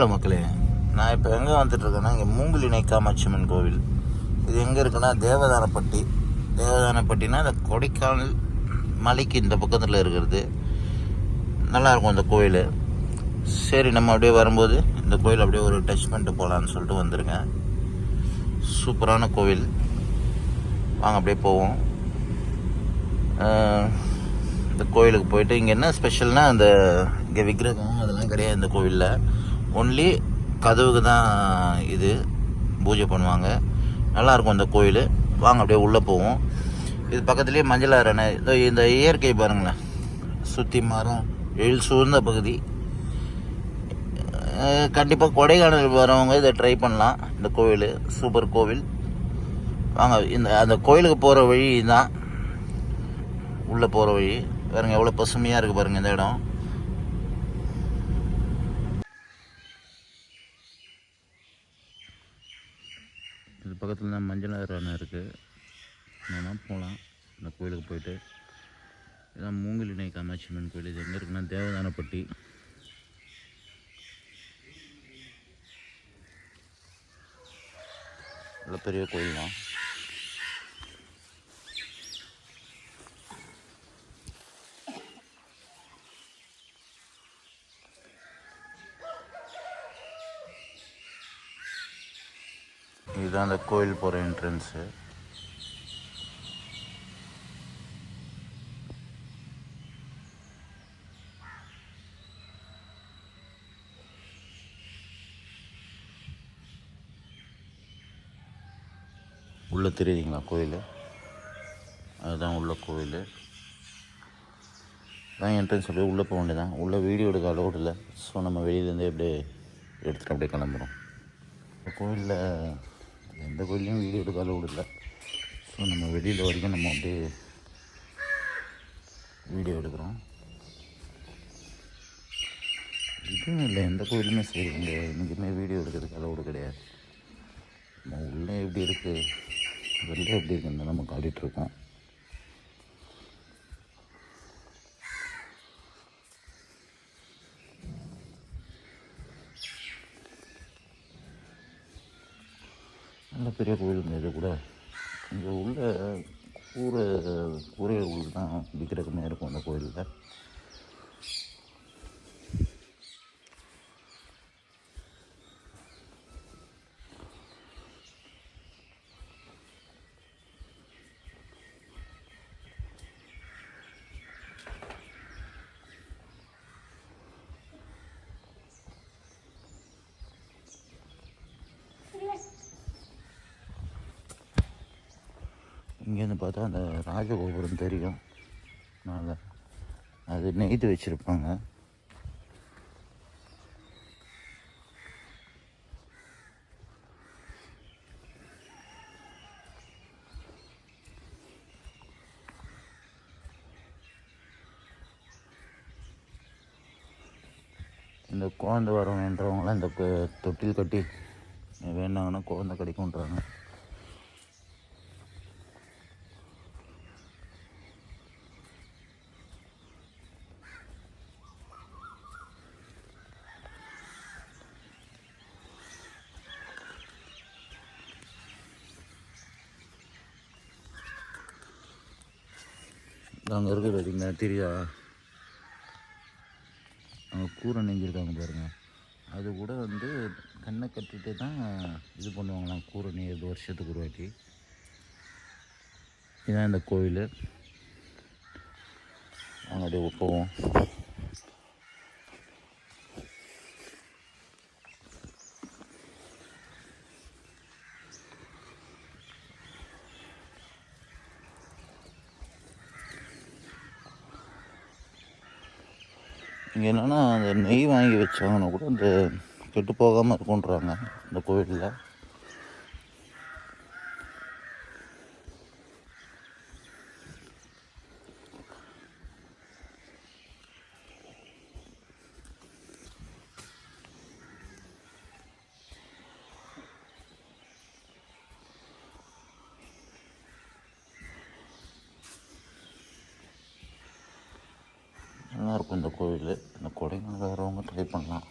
Hello மக்களே நான் இப்போ எங்கே வந்துட்டுருக்கேன்னா இங்கே மூங்கிலினை காமாட்சியம்மன் கோவில். இது எங்கே இருக்குன்னா தேவதானப்பட்டி. தேவதானப்பட்டினா இந்த கொடைக்கானல் மலைக்கு இந்த பக்கத்தில் இருக்கிறது. நல்லாயிருக்கும் இந்த கோயில். சரி நம்ம அப்படியே வரும்போது இந்த கோயில் அப்படியே ஒரு டச் பண்ணிட்டு போகலான்னு சொல்லிட்டு வந்திருக்கேன் சூப்பரான கோவில். வாங்க அப்படியே போவோம். இந்த கோயிலுக்கு போயிட்டு இங்கே என்ன ஸ்பெஷல்னால் அந்த இங்கே விக்கிரகம் அதெல்லாம் கிடையாது இந்த கோவிலில். ஒன்லி கதவுக்கு தான் இது பூஜை பண்ணுவாங்க. நல்லாயிருக்கும் இந்த கோயில். வாங்க அப்படியே உள்ளே போவோம். இது பக்கத்துலேயே மஞ்சள் அரணை இதோ இந்த இயற்கை பாருங்களேன். சுற்றி மரம் எழில் சூழ்ந்த பகுதி. கண்டிப்பாக கொடைக்கானல் வரவங்க இதை ட்ரை பண்ணலாம். இந்த கோவில் சூப்பர் கோவில். வாங்க இந்த அந்த கோயிலுக்கு போகிற வழி தான் உள்ளே போகிற வழி. பாருங்கள் எவ்வளோ பசுமையாக இருக்குது பாருங்கள் இந்த இடம். பக்கத்தில் தான் மஞ்சள் அணை இருக்குது நம்ம போகலாம் இந்த கோயிலுக்கு போயிட்டு. இதான் மூங்கிலினை காமாட்சியம்மன் கோயில். இது எங்கே இருக்குன்னா தேவதானப்பட்டி. நல்ல பெரிய கோயில் தான் இதுதான் அந்த கோயில் போகிற என்ட்ரன்ஸு உள்ளே தெரியுதுங்களா கோயில்? அதுதான் உள்ள கோயில். தான் என்ட்ரன்ஸ் அப்படியே உள்ளே போக வேண்டியதான் உள்ளே வீடியோ எடுக்க அலோட் இல்லை. ஸோ நம்ம வெளியிலேருந்தே அப்படியே எடுத்துகிட்டு அப்படியே கிளம்புறோம். கோயிலில் எந்த கோயிலையும் வீடியோ எடுக்க விடல இல்லை. ஸோ நம்ம வெளியில் வரைக்கும் நம்ம அப்படியே வீடியோ எடுக்கிறோம். இதுவும் இல்லை எந்த கோயிலுமே சரி இங்கே என்றைக்குமே வீடியோ எடுக்கிறதுக்கு அளவுடு கிடையாது. நம்ம உள்ளே எப்படி இருக்குது வெளில எப்படி இருக்குன்னு நம்ம காட்டிகிட்டு நல்ல பெரிய கோயிலுங்க இது கூட இங்கே உள்ள கூரை கூரை தான் விற்கிறதுக்குமே இருக்கும் அந்த கோயிலில். இங்கேருந்து பார்த்தா அந்த ராஜகோபுரம் தெரியும். மேலே அது நெய்து வச்சுருப்பாங்க. இந்த குழந்தை வரம் வேண்டவங்களாம் இந்த தொட்டில் கட்டி வேண்டாங்கன்னா குழந்தை கிடைக்கும்ன்றாங்க. அங்கே இருக்குது பார்த்தீங்களா தெரியுதா? அங்கே கூரை நெஞ்சிருக்காங்க பாருங்கள் அது கூட வந்து கண்ணை கட்டிட்டு தான் இது பண்ணுவாங்களாம் கூரை நெய்யது வருஷத்துக்கு ஒரு வாட்டி. இதான் இந்த கோயில். அங்கே அப்படியே போவோம். இங்கே என்னென்னா அந்த நெய் வாங்கி வச்சாங்கன்னா கூட இந்த கெட்டு போகாமல் இருக்குன்றாங்க இந்த கோயிலில் நல்லாயிருக்கும் இந்த கோவில் இந்த கொடைக்கானல் வரவங்க ட்ரை பண்ணலாம்.